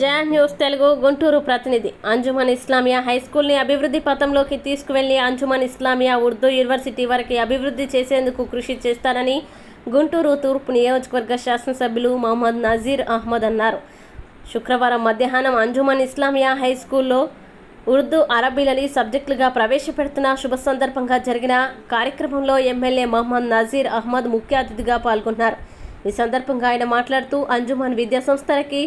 జయా news Telugu Guntur ప్రతినిధి. Anjuman Islamia high స్కూల్ని అభివృద్ధి పథంలోకి తీసుకువెళ్ళి అంజుమన్ ఇస్లామియా ఉర్దూ యూనివర్సిటీ వరకు అభివృద్ధి చేసేందుకు కృషి చేస్తానని గుంటూరు తూర్పు నియోజకవర్గ శాసనసభ్యులు మహమ్మద్ నజీర్ అహ్మద్ అన్నారు. శుక్రవారం మధ్యాహ్నం అంజుమన్ ఇస్లామియా హై స్కూల్లో ఉర్దూ అరబీలని సబ్జెక్టులుగా ప్రవేశపెడుతున్న శుభ సందర్భంగా జరిగిన కార్యక్రమంలో ఎమ్మెల్యే మహమ్మద్ నజీర్ అహ్మద్ ముఖ్య అతిథిగా పాల్గొన్నారు. ఈ సందర్భంగా ఆయన మాట్లాడుతూ అంజుమన్ విద్యా సంస్థలకి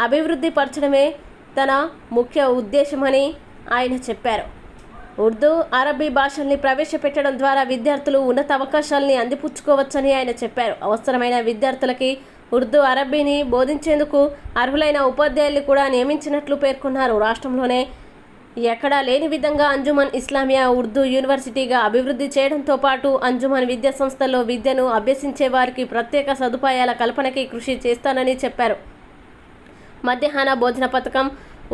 అభివృద్ధి పరచడమే తన ముఖ్య ఉద్దేశమని ఆయన చెప్పారు. ఉర్దూ అరబీ భాషల్ని ప్రవేశపెట్టడం ద్వారా విద్యార్థులు ఉన్నత అవకాశాలని అందిపుచ్చుకోవచ్చని ఆయన చెప్పారు. అవసరమైన విద్యార్థులకి ఉర్దూ అరబీని బోధించేందుకు అర్హులైన ఉపాధ్యాయులు కూడా నియమించినట్లు పేర్కొన్నారు. రాష్ట్రంలోనే ఎక్కడా లేని విధంగా అంజుమన్ ఇస్లామియా ఉర్దూ యూనివర్సిటీగా అభివృద్ధి చేయడంతో పాటు అంజుమన్ విద్యా సంస్థల్లో విద్యను అభ్యసించే వారికి ప్రత్యేక సదుపాయాల కల్పనకి కృషి చేస్తానని చెప్పారు. మధ్యాహ్న భోజన పథకం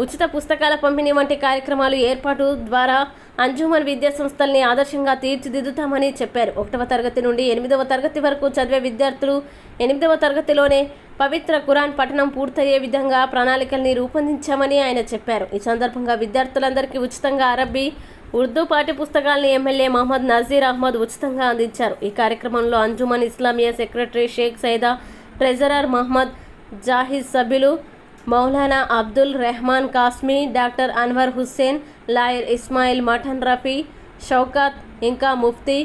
ఉచిత పుస్తకాల పంపిణీ వంటి కార్యక్రమాలు ఏర్పాటు ద్వారా అంజుమన్ విద్యా సంస్థల్ని ఆదర్శంగా తీర్చిదిద్దుతామని చెప్పారు. ఒకటవ తరగతి నుండి ఎనిమిదవ తరగతి వరకు చదివే విద్యార్థులు ఎనిమిదవ తరగతిలోనే పవిత్ర కురాన్ పఠనం పూర్తయ్యే విధంగా ప్రణాళికల్ని రూపొందించామని ఆయన చెప్పారు. ఈ సందర్భంగా విద్యార్థులందరికీ ఉచితంగా అరబ్బీ ఉర్దూ పాఠ్య పుస్తకాలను ఎమ్మెల్యే మహమ్మద్ నజీర్ అహ్మద్ ఉచితంగా అందించారు. ఈ కార్యక్రమంలో అంజుమన్ ఇస్లామియా సెక్రటరీ షేక్ సైదా ట్రెజరర్ మహమ్మద్ జాహిద్ సభ్యులు మౌలానా అబ్దుల్ రెహమాన్ కాస్మీ డాక్టర్ అన్వర్ హుస్సేన్ లాయర్ ఇస్మాయిల్ మఠన్ రఫీ షౌకాత్ ఇంకా ముఫ్తీ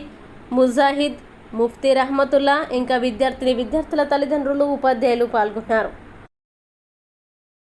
ముజాహిద్ ముఫ్తీ రహమతుల్లా ఇంకా విద్యార్థిని విద్యార్థుల తల్లిదండ్రులు ఉపాధ్యాయులు పాల్గొన్నారు.